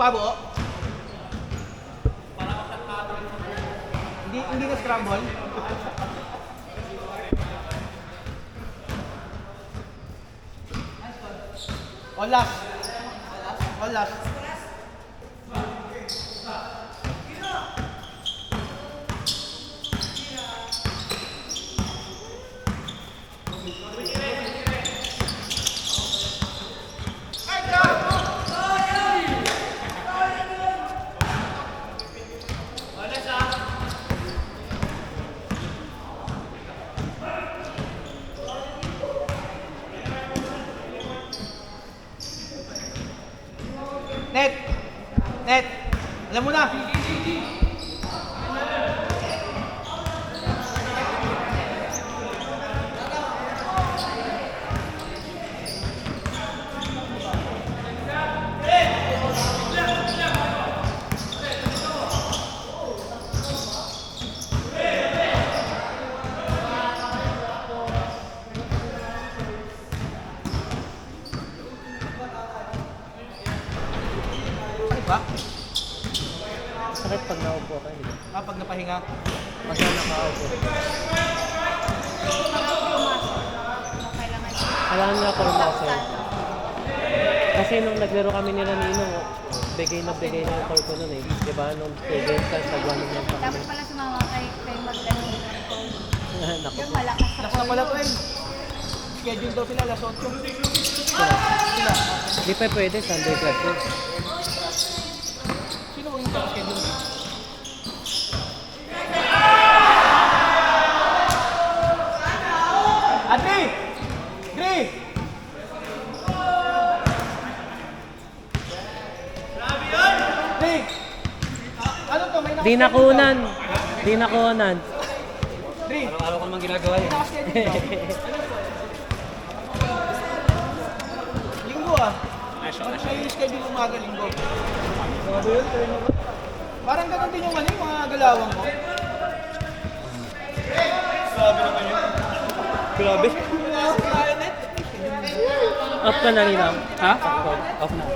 pa, buo. Hindi, hindi na scramble. O last. Net! Net! Alam mo na! Sakit ba? Sakit pag naupo ka, di ba? Ah, pag napahinga. Pag nakaupo. Kailangan nila core muscle. Kasi nung naglaro kami nila ni Inong, bigay na bigay na yung core ko nun eh. Di ba? Nung student ka, sa buwan ng Dapat pala sumama kay, kay Magdalene. Naku. Yung malakas sa Last na pala to eh. Schedule daw sila, alas 8. Sila. Di pa pwede, Sunday class yun. Sino ang yung schedule? Adri! Adri! Adri! Ano to? May Di nakunan. Di nakunan. Araw-araw ko naman ginagawa yun. Linggo ah. Ano siya yung schedule umaga linggo? Grabe yun, turnover. Parang ganun din yung ano, yung mga galawang ko. Grabe. Off ka na rin, ma'am. Ha? Off na.